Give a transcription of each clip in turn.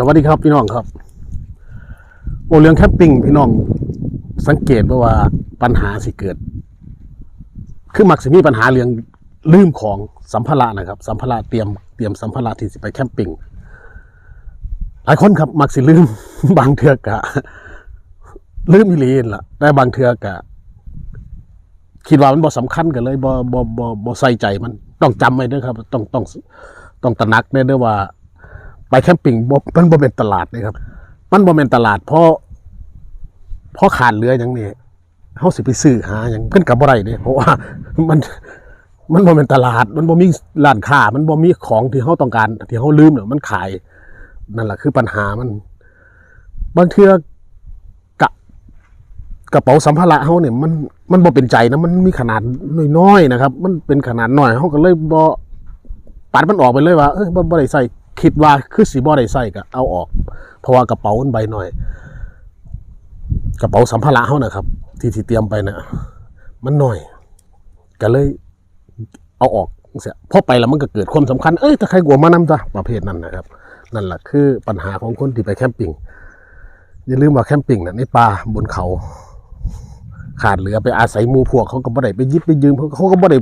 สวัสดีครับพี่น้องครับโอเรื่องแคมปิ้งพี่น้อง สังเกตว่าปัญหาสิเกิด คือมักสิมีปัญหาเรื่องลืมของสัมภาระนะครับ สัมภาระเตรียมเตรียมสัมภาระที่สิไปแคมปิ้งหลายคนครับ มักสิลืม บางเทือกะลืมอีหลีนล่ะแต่บางเทือกะคิดว่ามันบ่สำคัญกันเลยบ่บ่บ่บ่ใส่ใจมัน ต้องจำไว้เด้วยครับ ต้องต้องต้องตระหนักเด้อเด้อว่า ไปแคมปิ้งมันบ่เป็นตลาดเลยครับ มันบ่เป็นตลาดเพราะเพราะขาดเรืออย่างนี้เฮาสิไปซื้อหาหยังเพิ่นก็บ่ได้เด้เพราะว่ามันมันบ่เป็นตลาด มันบ่มีร้านค้า มันบ่มีของที่เฮาต้องการที่เฮาลืมเนี่ยมันขายนั่นแหละคือปัญหามัน บางเทื่อกะกระเป๋าสัมภาระเฮาเนี่ยมันมันบ่เป็นใจนะมันมีขนาดน้อยๆนะครับ มันเป็นขนาดน้อยเฮาก็เลยบ่ปัดมันออกไปเลยว่าเอ้ยบ่ได้ใส่ คิดว่าคือสิบ่ได้ใส่ก็เอาออก เพราะว่ากระเป๋ามันใบหน้อย กระเป๋าสัมภาระเฮานะครับ ที่ที่เตรียมไปน่ะมันหน้อย ก็เลยเอาออกเสียพอไปแล้วมันก็เกิดความสำคัญ เอ้ยถ้าใครกลัวมานำจ้ะประเภทนั้นนะครับ นั่นแหละคือปัญหาของคนที่ไปแคมปิ้งอย่าลืมว่าแคมปิ้งน่ะในป่าบนเขา ขาดเหลือไปอาศัยมูพวกเขาก็บ่ได้ไปยึดไปยืมเขาเขาก็บ่ได้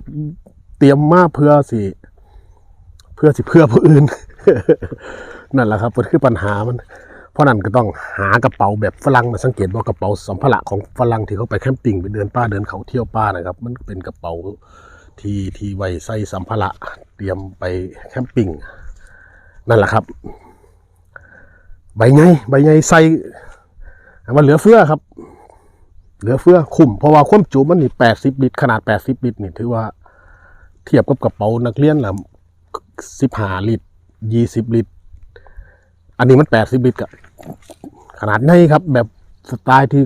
เตรียมมาเพื่อสิเพื่อสิเพื่อผู้อื่น นั่นแหละครับมันคือปัญหามัน เพราะนั้นก็ต้องหากระเป๋าแบบฝรั่งมาสังเกตว่ากระเป๋าสัมภาระของฝรั่งที่เขาไปแคมปิ้งไปเดินป่าเดินเขาเที่ยวป่านะครับ มันเป็นกระเป๋าที่ที่ไว้ใส่สัมภาระเตรียมไปแคมปิ้งนั่นแหละครับ ใบไงใบไงใส่มันเหลือเฟือครับ เหลือเฟือคุ้มเพราะว่าความจุมันนี่แปดสิบลิตรขนาดแปดสิบลิตรนี่ถือว่าเทียบกับกระเป๋านักเรียนละสิบห้าลิตร ยี่สิบลิตร อันนี้มันแปดสิบลิตรกับขนาดไหนครับ แบบสไตล์ที่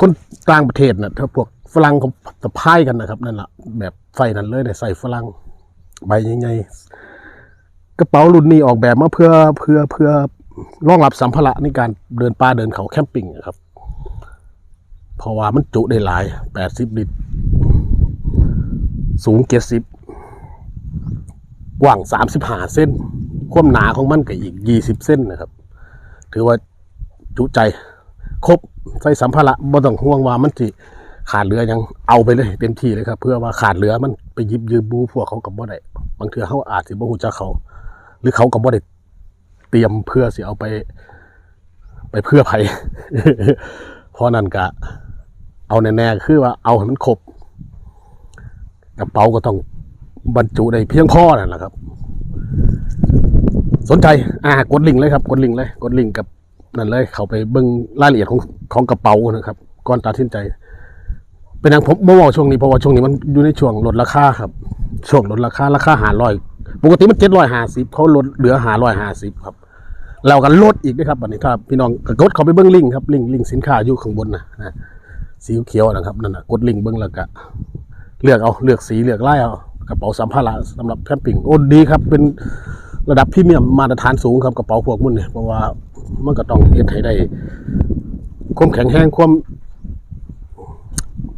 คนต่างประเทศนะถ้าพวกฝรั่งเขาสะพายกันนะครับนั่นแหละแบบใส่นั่นเลยเนี่ยใส่ฝรั่งใบยังไงกระเป๋ารุ่นนี้ออกแบบมาเพื่อเพื่อเพื่อรองรับสัมภาระในการเดินป่าเดินเขาแคมปิ้งอะครับเพราะว่ามันจุได้หลายแปดสิบลิตร สูงเจ็ดสิบ กว้างสามสิบห้าเส้น ความหนาของมันก็อีกยี่สิบเส้นนะครับ ถือว่าจุใจครบใส่สัมภาระบ่ต้องห่วงว่ามันสิขาดเหลือยังเอาไปเลยเต็มที่เลยครับ เพื่อว่าขาดเหลือมันไปยิบยืมบูพวกเขากับบ่ได้บางเทื่อเขาอาจสิบ่ฮู้จักเขา หรือเขากับบ่ได้เตรียมเพื่อสิเอาไป ไปเพื่อไผเพราะนั้นก็เอาแน่ๆคือว่าเอาให้มันครบกระเป๋าก็ต้อง บรรจุได้เพียงพอนั่นแหละครับ สนใจอ่ากดลิงก์เลยครับ กดลิงก์เลย กดลิงก์กับนั่นเลย เขาไปเบิ่งรายละเอียดของของกระเป๋านะครับ ก่อนตัดสินใจ เป็นอย่างผมเมื่อวานช่วงนี้เพราะว่าช่วงนี้มันอยู่ในช่วงลดราคาครับ ช่วงลดราคาราคาหาร้อยปกติมันเจ็ดร้อยห้าสิบเขาลดเหลือหาร้อยห้าสิบครับแล้วก็ลดอีกนะครับบัดนี้ถ้าพี่น้องกดเขาไปเบิ่งลิงก์ครับลิงก์ลิงก์สินค้าอยู่ข้างบนนะนะสีเขียวนะครับนั่นนะกดลิงก์เบิ่งแล้วก็เลือกเอาเลือกสีเลือกลายเอา กระเป๋าสัมภาระสำหรับแคมปิ้งโอ้ดีครับ เป็นระดับพรีเมียมมาตรฐานสูงครับกระเป๋าพวกมันเนี่ยเพราะว่ามันก็ต้องเฮ็ดให้ได้ความแข็งแรงความ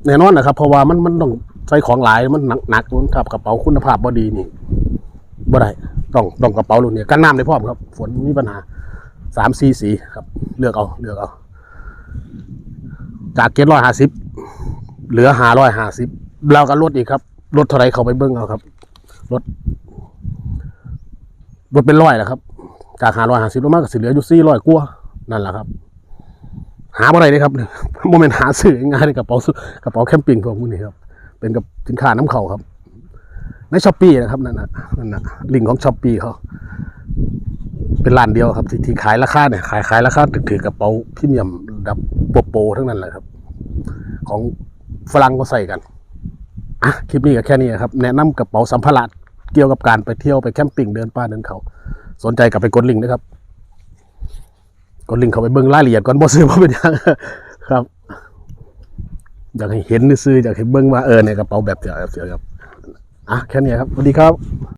แน่นอนนะครับ เพราะว่ามันมันต้องใส่ของหลายมันหนักหนักมันถ้ากระเป๋าคุณภาพบ่ดีนี่บ่ได้ต้องต้องกระเป๋ารุ่นนี้กันน้ำได้พร้อมครับ ฝนมีปัญหาสามสี่สีครับ เลือกเอาเลือกเอา จากเกตร้อยห้าสิบเหลือหาร้อยห้าสิบแล้วก็ลดอีกครับ ลดเท่าไรเขาไปเบิ้งเอาครับลดรถเป็นร้อยแหละครับ จากหาร้อยหาสิบลงมาก็สิเหลืออยู่สี่ร้อยกว่านั่นแหละครับ หาอะไรเลยครับโมเมนต์หาซื้อง่ายในกระเป๋ากระเป๋าแคมปิ้งพวกนี้ครับ เป็นกับสินค้าน้ำเข่าครับ ในช้อปปี้นะครับนั่นนะนั่นนะลิงก์ของช้อปปี้เขาเป็นร้านเดียวครับ ที่ที่ขายราคาเนี่ยขายขายราคาถือกระเป๋าพรีเมียมดับโปโปทั้งนั้นเลยครับ ของฝรั่งก็ใส่กัน อะคลิปนี้ก็แค่นี้ครับแนะนำกระเป๋าสัมภาระเกี่ยวกับการไปเที่ยวไปแคมปิ้งเดินป่าเดินเขา สนใจกับไปกดลิงก์นะครับกดลิงก์เข้าไปเบิ้งรายละเอียดก่อนบ่ซื้อบ่เป็นยังครับอยากให้เห็นซื้ออยากให้เบิ้งว่าเออในกระเป๋าแบบเสียแบบเสียครับอะแค่นี้ครับสวัสดีครับ